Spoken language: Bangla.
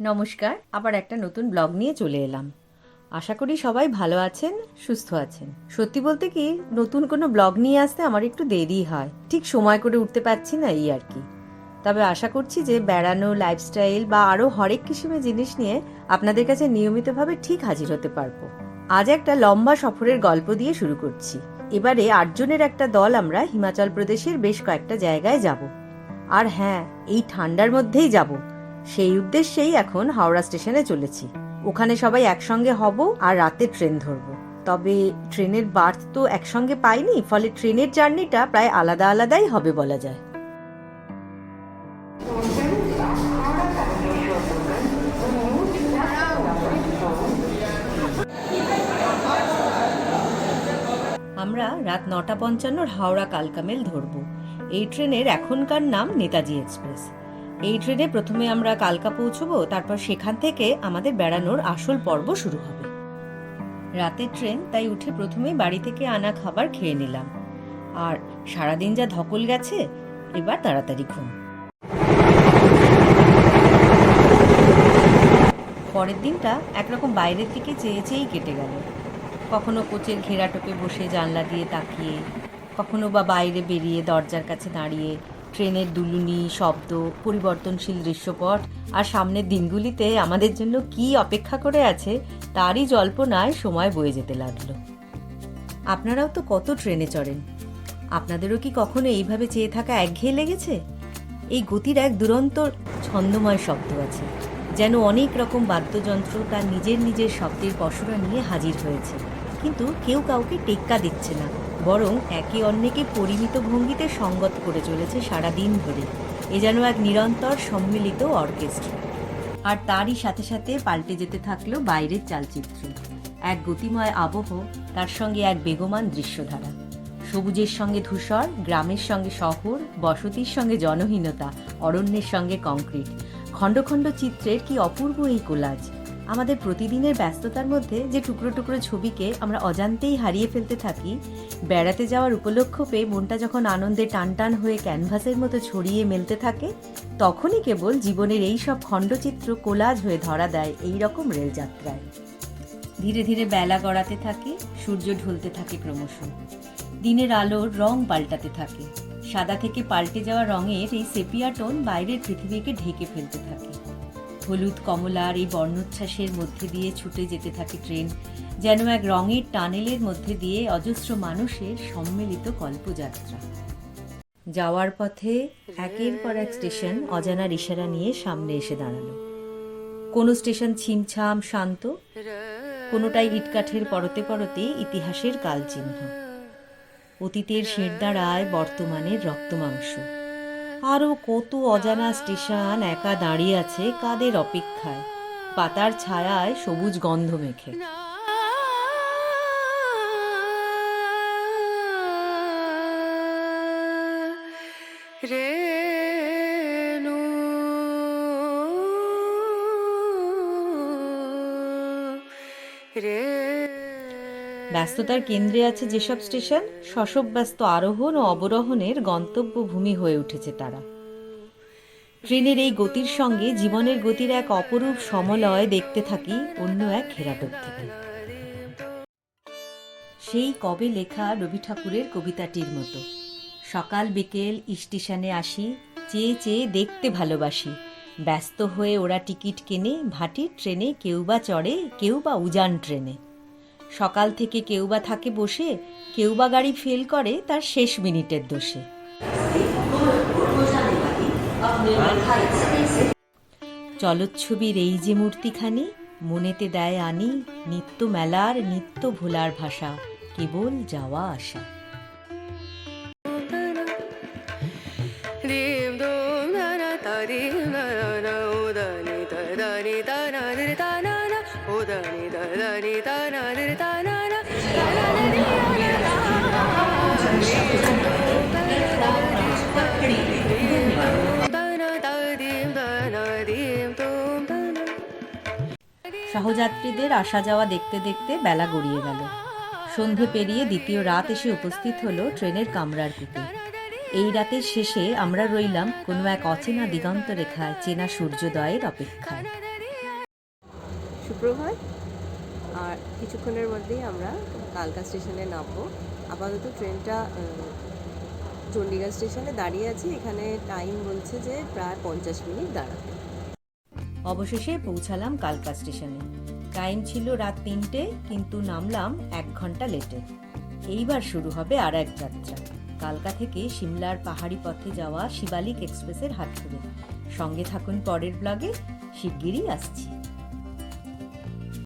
নমস্কার, আবার একটা নতুন ব্লগ নিয়ে চলে এলাম। আশা করি সবাই ভালো আছেন, সুস্থ আছেন। সত্যি বলতে কি, নতুন কোনো ব্লগ নিয়ে আসতে আমার একটু দেরি হয়। ঠিক সময় করে উঠতে পারছি না এই আর কি। তবে আশা করছি যে বেড়ানো লাইফস্টাইল বা আরও হরেক কিসিমের জিনিস নিয়ে আপনাদের কাছে নিয়মিতভাবে ঠিক হাজির হতে পারব। আজ একটা লম্বা সফরের গল্প দিয়ে শুরু করছি। এবারে আটজনের একটা দল আমরা হিমাচল প্রদেশের বেশ কয়েকটা জায়গায় যাব। আর হ্যাঁ এই ঠান্ডার মধ্যেই যাব। সেই উদ্দেশ্যেই এখন হাওড়া স্টেশনে চলেছি। ওখানে সবাই একসঙ্গে হব আর রাতে ট্রেন ধরবো। তবে ট্রেনের বার্থ তো একসঙ্গে পাইনি, ফলে ট্রেনের জার্নিটা প্রায় আলাদা আলাদাই হবে বলা যায়। আমরা রাত নটা পঞ্চান্নর হাওড়া কালকামেল ধরব। এই ট্রেনের এখনকার নাম নেতাজি এক্সপ্রেস। এই ট্রেনে প্রথমে আমরা কালকা পৌঁছবো, তারপর সেখান থেকে আমাদের বেড়ানোর আসল পর্ব শুরু হবে। রাতের ট্রেন তাই উঠে প্রথমেই বাড়ি থেকে আনা খাবার খেয়ে নিলাম। আর সারাদিন যা ধকল গেছে, এবার তাড়াতাড়ি ঘুম। পরের দিনটা একরকম বাইরের দিকে চেয়ে চেয়েই কেটে গেল। কখনো কোচের ঘেরাটোপে বসে জানলা দিয়ে তাকিয়ে, কখনো বা বাইরে বেরিয়ে দরজার কাছে দাঁড়িয়ে ট্রেনের দুলুনি, শব্দ, পরিবর্তনশীল দৃশ্যপট আর সামনের দিনগুলিতে আমাদের জন্য কি অপেক্ষা করে আছে তারই জল্পনায় সময় বয়ে যেতে লাগল। আপনারাও তো কত ট্রেনে চড়েন। আপনাদেরও কি কখনো এইভাবে চেয়ে থাকা একঘেয়ে লেগেছে? এই গতির এক দুরন্ত, ছন্দময় শব্দ আছে, যেন অনেক রকম বাদ্যযন্ত্র তার নিজের নিজের শব্দের পসরা নিয়ে হাজির হয়েছে, কিন্তু কেউ কাউকে টেক্কা দিচ্ছে না। বরং একে অন্যকে পরিমিত ভঙ্গিতে সঙ্গত করে চলেছে সারাদিন ধরে। এ যেন এক নিরন্তর সম্মিলিত অর্কেস্ট্রা। আর তারই সাথে সাথে পাল্টে যেতে থাকল বাইরের চালচিত্র। এক গতিময় আবহ, তার সঙ্গে এক বেগমান দৃশ্যধারা। সবুজের সঙ্গে ধূসর, গ্রামের সঙ্গে শহর, বসতির সঙ্গে জনহীনতা, অরণ্যের সঙ্গে কংক্রিট। খণ্ড খণ্ড চিত্রের কি অপূর্ব এই কোলাজ। আমাদের প্রতিদিনের ব্যস্ততার মধ্যে যে টুকরো টুকরো ছবিকে আমরা অজান্তেই হারিয়ে ফেলতে থাকি, বেড়াতে যাওয়ার উপলক্ষ পেয়ে মনটা যখন আনন্দে টানটান হয়ে ক্যানভাসের মতো ছড়িয়ে মেলতে থাকে, তখনই কেবল জীবনের এই সব খণ্ডচিত্র কোলাজ হয়ে ধরা দেয় এই রকম রেলযাত্রায়। ধীরে ধীরে বেলা গড়াতে থাকে, সূর্য ঢলতে থাকে ক্রমশ। দিনের আলোর রং পাল্টাতে থাকে। সাদা থেকে পাল্টে যাওয়া রঙের এই সেপিয়া টোন বাইরের পৃথিবীকে ঢেকে ফেলতে থাকে। হলুদ কমলার এই বর্ণোচ্ছ্বাসের মধ্যে দিয়ে ছুটে যেতে থাকে ট্রেন, যেন এক রঙের টানেলের মধ্যে দিয়ে অজস্র মানুষের সম্মিলিত কল্পযাত্রা। যাওয়ার পথে একের পর এক স্টেশন অজানার ইশারা নিয়ে সামনে এসে দাঁড়াল। কোনো স্টেশন ছিমছাম শান্ত, কোনোটাই ইটকাঠের পরতে পরতে ইতিহাসের কালচিহ্ন। অতীতের শেরদাঁড়ায় বর্তমানের রক্তমাংস। আরও কত অজানা স্টেশন একা দাঁড়িয়ে আছে কাদের অপেক্ষায়? পাতার ছায়ায় সবুজ গন্ধ মেখে। রেণু রে ব্যস্ততার কেন্দ্রে আছে যেসব স্টেশন শশব ব্যস্ত আরোহণ ও অবরোহণের গন্তব্য ভূমি হয়ে উঠেছে তারা। ট্রেনের এই গতির সঙ্গে জীবনের গতির এক অপরূপ সমলয় দেখতে থাকি অন্য এক ঘেরাটোপ থেকে। সেই কবে লেখা রবি ঠাকুরের কবিতাটির মতো। সকাল বিকেল স্টেশনে আসি, চেয়ে চেয়ে দেখতে ভালোবাসি। ব্যস্ত হয়ে ওরা টিকিট কেনে, ভাটির ট্রেনে কেউ বা চড়ে, কেউ বা উজান ট্রেনে। সকাল থেকে কেউ বা থাকে বসে, কেউ বা গাড়ি ফেল করে তার শেষ মিনিটের দোষে। চলচ্ছবির এই যে মূর্তিখানি, মনেতে দেয় আনি নিত্য মেলার, নিত্য ভোলার ভাষা, কেবল যাওয়া আসা। দিম দোম না না তা সহযাত্রীদের আসা যাওয়া দেখতে দেখতে বেলা গড়িয়ে গেল। সন্ধে পেরিয়ে দ্বিতীয় রাত এসে উপস্থিত হলো ট্রেনের কামরার কুপে এই রাতের শেষে আমরা রইলাম কোনো এক অচেনা দিগন্ত রেখায় চেনা সূর্যোদয়ের অপেক্ষায়। সুপ্রভাত আর কিছুক্ষণের মধ্যেই আমরা কালকা স্টেশনে নামবো। আপাতত ট্রেনটা চণ্ডীগড় স্টেশনে দাঁড়িয়ে আছি। এখানে টাইম বলছে যে প্রায় পঞ্চাশ মিনিট দাঁড়াবে অবশেষে পৌঁছালাম কালকা স্টেশনে। টাইম ছিল রাত তিনটে, কিন্তু নামলাম এক ঘণ্টা লেটে এইবার শুরু হবে আর এক যাত্রা। কালকা থেকে সিমলার পাহাড়ি পথে যাওয়া শিবালিক এক্সপ্রেসের হাত ধরে সঙ্গে থাকুন পরের ব্লগে শিগগিরই আসছি।